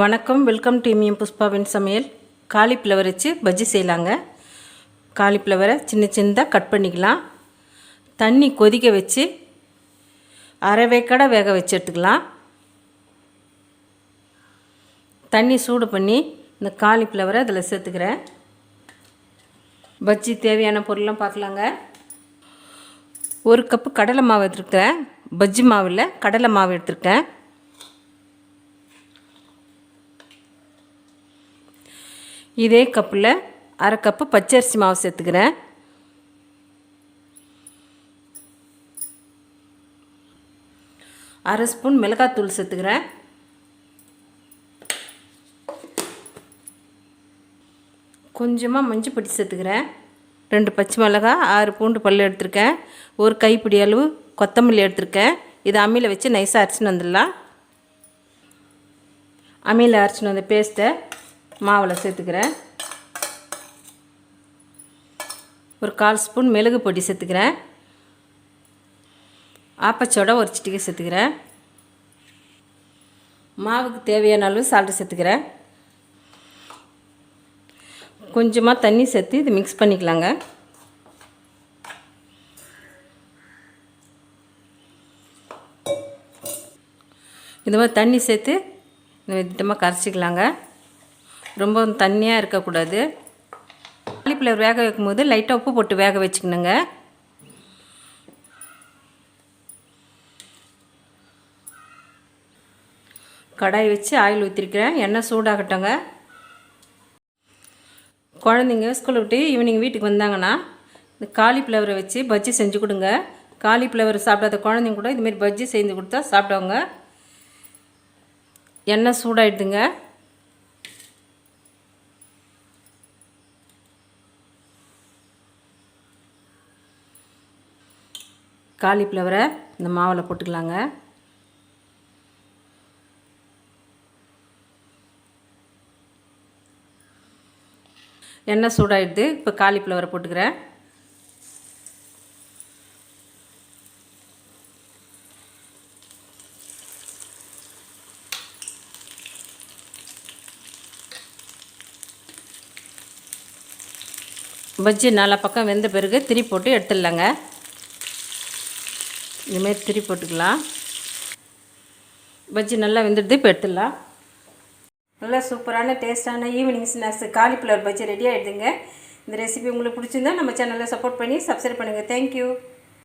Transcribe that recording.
வணக்கம். வெல்கம் டிமியம் புஷ்பாவின் சமையல். காலிஃப்ளவர் வச்சு பஜ்ஜி செய்யலாங்க. காலிஃப்ளவரை சின்ன சின்னதாக கட் பண்ணிக்கலாம். தண்ணி கொதிக்க வச்சு அரை வேக்காடை வேக வச்சு எடுத்துக்கலாம். தண்ணி சூடு பண்ணி இந்த காலிஃப்ளவரை அதில் சேர்த்துக்கிறேன். பஜ்ஜி தேவையான பொருள்லாம் பார்க்கலாங்க. ஒரு கப்பு கடலை மாவு எடுத்துருக்கேன். பஜ்ஜி மாவில் கடலை மாவு எடுத்துருக்கேன். இதே கப்பில் அரை கப்பு பச்சரிசி மாவு சேர்த்துக்கிறேன். அரை ஸ்பூன் மிளகாத்தூள் சேர்த்துக்கிறேன். கொஞ்சமாக மஞ்சள் பொடி சேர்த்துக்கிறேன். ரெண்டு பச்சை மிளகா ஆறு பூண்டு பல் எடுத்திருக்கேன். ஒரு கைப்பிடி அளவு கொத்தமல்லி எடுத்திருக்கேன். இதை அம்மியில் வச்சு நைஸாக அரைச்சின்னு வந்துடலாம். அம்மியில் அரைச்சின்னு வந்த பேஸ்ட்டை மாவில் சேர்த்துக்கிறேன். ஒரு கால் ஸ்பூன் மிளகு பொடி சேர்த்துக்கிறேன். ஆப்பச்சோட ஒரு சிட்டிக்கை சேர்த்துக்கிறேன். மாவுக்கு தேவையான அளவு சால்ட்டு சேர்த்துக்கிறேன். கொஞ்சமாக தண்ணி சேர்த்து இது மிக்ஸ் பண்ணிக்கலாங்க. இந்த மாதிரி தண்ணி சேர்த்து இந்த விதமாக கரைச்சிக்கலாங்க. ரொம்ப தண்ணியாக இருக்கக்கூடாது. காலிஃப்ளவர் வேக வைக்கும்போது லைட்டாக உப்பு போட்டு வேக வச்சுக்கணுங்க. கடாய் வச்சு ஆயில் ஊற்றிருக்கிறேன் எண்ணெய் சூடாகட்டங்க. குழந்தைங்க ஸ்கூலை விட்டு ஈவினிங் வீட்டுக்கு வந்தாங்கன்னா இந்த காலிஃப்ளவரை வச்சு பஜ்ஜி செஞ்சு கொடுங்க. காலிஃப்ளவர் சாப்பிடாத குழந்தைங்க கூட இதுமாரி பஜ்ஜி செஞ்சு கொடுத்தா சாப்பிடுவாங்க. எண்ணெய் சூடாயிடுதுங்க. காலிஃப்ளவரை இந்த மாவில் போட்டுக்கலாங்க. எண்ணெய் சூடாயிடுது. இப்போ காலிஃப்ளவரை போட்டுக்கிறேன். பஜ்ஜி நாலா பக்கம் வெந்த பிறகு திரி போட்டு எடுத்துடலாங்க. இதுமாரி திரி போட்டுக்கலாம். பஜ்ஜி நல்லா வெந்துடுது இப்போ எடுத்துடலாம். நல்லா சூப்பரான டேஸ்ட்டான evening snacks cauliflower bajji ready ஆகிடுதுங்க இந்த ரெசிபி உங்களுக்கு பிடிச்சிருந்தா நம்ம சேனலில் சப்போர்ட் பண்ணி சப்ஸ்கிரைப் பண்ணுங்கள் தேங்க்யூ